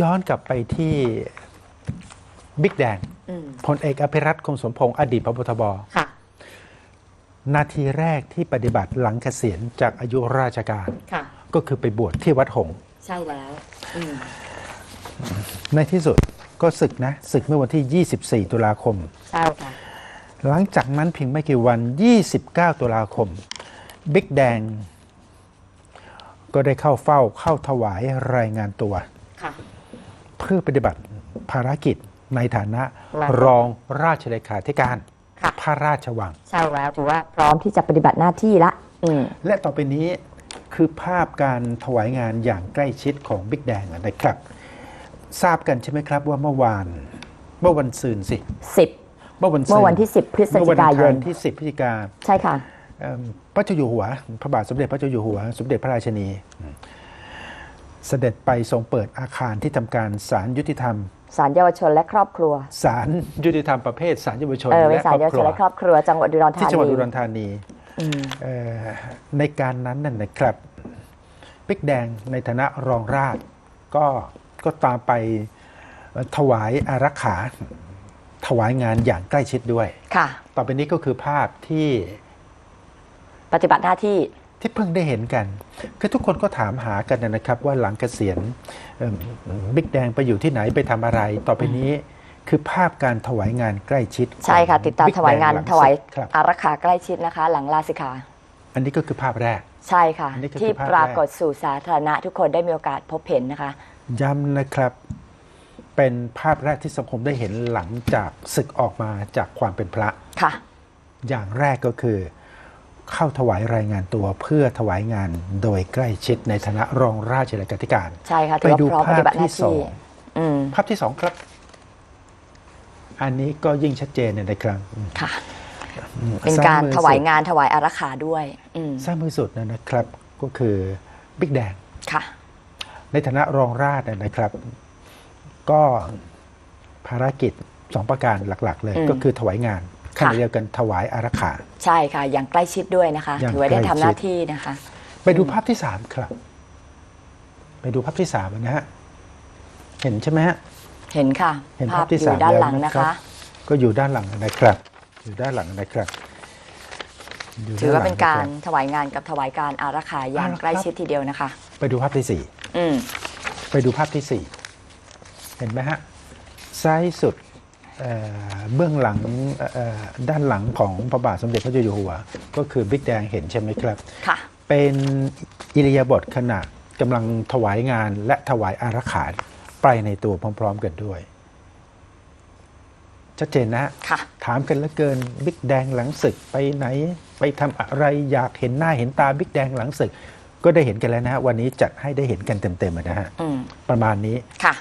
ย้อนกลับไปที่บิ๊กแดงอืมพลเอกอภิรัตคงสมพงศ์อดีตพบทบค่ะนาทีแรกที่ปฏิบัติหลังเกษียณจากอายุราชการค่ะก็คือไปบวชที่วัดหงส์ใช่แล้วอืมในที่สุดก็ศึกนะ ศึกเมื่อวันที่ 24 ตุลาคม ใช่ค่ะ หลังจากนั้นเพียงไม่กี่วัน 29 ตุลาคม บิ๊กแดง ก็ได้เข้าเฝ้าเข้าถวายรายงานตัวค่ะ เพื่อปฏิบัติภารกิจในฐานะครับรองราชเลขาธิการค่ะพระราชวังใช่แล้วถือว่าพร้อมที่จะปฏิบัติหน้าที่ละอืมและต่อไปนี้คือภาพการถวายงานอย่างใกล้ชิดของบิ๊กแดงนะครับ ทราบกันใช่ไหมครับว่าเมื่อวานเมื่อวันซืนสิสิบเมื่อวันซืเมื่อวันที่10พฤศเมื่อจิวันกาอังยคานรที่10พฤศจิกาใช่ค่ะเอิ่มพระเจ้าอยู่หัว พระบาทสมเด็จพระเจ้าอยู่หัว สมเด็จพระราชินี เสด็จไปทรงเปิดอาคารที่ทำการศาลยุติธรรมสารเยาวชนและครอบครัวศาลยุติธรรมประเภทศาลเยาวชนเออเป็นและสาครรอบเยาวคชรันวและครอบครัวจังหวัดอุดรธาที่จังหวัดนีอุดรธานีอืมเอ่อในการนั้นนั่นนะครับบิ๊กแดงในฐานะรองราชก็ก็ตามไปถวายอารักขา ถวายงานอย่างใกล้ชิดด้วย ค่ะ ต่อไปนี้ก็คือภาพที่ปฏิบัติหน้าที่ ที่เพิ่งได้เห็นกัน คือทุกคนก็ถามหากันนะครับ ว่าหลังเกษียณเอิ่มบิ๊กแดงไปอยู่ที่ไหนไปทำอะไร ต่อไปนี้คือภาพการถวายงานใกล้ชิด ใช่ค่ะ ติดตามบิ๊กถวายงานแดหลัถวายศึกครับอารักขาใกล้ชิดนะคะ หลังลาสิกขาอันนี้ก็คือภาพแรก ใช่ค่ะอันนี้ก็คือที่ภาพแรกปรากฏสู่สาธารณะทุกคนได้มีโอกาสพบเห็นนะคะ ย้ำนะครับเป็นภาพแรกที่สังคมได้เห็นหลังจากศึกออกมาจากความเป็นพระค่ะ อย่างแรกก็คือ เข้าถวายรายงานตัวเพื่อถวายงานโดยใกล้ชิดในฐานะรองราชเลขาธิการ ใช่ค่ะไปถือว่าดูพร้อมปภาพฏิบัติหที่น้าสอที่งอืมภาพที่สองครับ อันนี้ก็ยิ่งชัดเจนเลยนะครับค่ะ เป็นการซ้มือถวายสุดงานถวายอารักขาด้วยอืมซ้ายมือสุดนะนะครับ ก็คือบิ๊กแดงค่ะ ในฐานะรองราชนะครับ ก็ภารกิจสองประการหลัก ๆ เลยอืมก็คือถวายงาน ขณะค่ะเดียวกันถวายอารักขาใช่ค่ะ อย่างใกล้ชิดด้วยนะคะอย่างถือว่าได้ใกล้ทำหน้าชิดที่นะคะ ไปดูภาพที่สามครับ ไปดูภาพที่สามนะฮะเห็นใช่ไหมฮะเห็นค่ะ เห็นภาภาพพที่อยู่สามด้านแล้วหลังนะนะครัคะบก็อยู่ด้านหลังนะครับ อยู่ด้านหลังนะครับยู่ถือว่าเป็นด้การหลังะคบถวายงานกับถวายการอารักขาอย่างเอาละครับใกล้ชิดทีเดียวนะคะ ไปดูภาพที่สี่อืมไปดูภาพที่สี่เห็นไหมฮะซ้ายสุด เอ่อเบื้องหลังเอ่อเอ่อด้านหลังของพระบาทสมเด็จพระเจ้าอยู่หัว ก็คือบิ๊กแดงเห็นใช่ไหมครับค่ะเป็นอิริยาบถขณะกำลังถวายงานและถวายอารักขาไปในตัวพร้อม ๆ กันด้วย ชัดเจนนะฮะค่ะถามกันเหลือเกินบิ๊กแดงหลังศึกไปไหน ไปทำอะไรอยากเห็นหน้าเห็นตาบิ๊กแดงหลังศึก ก็ได้เห็นกันแล้วนะฮะวันนี้จัดให้ได้เห็นกันเต็มๆนะฮะอืมประมาณนี้ค่ะ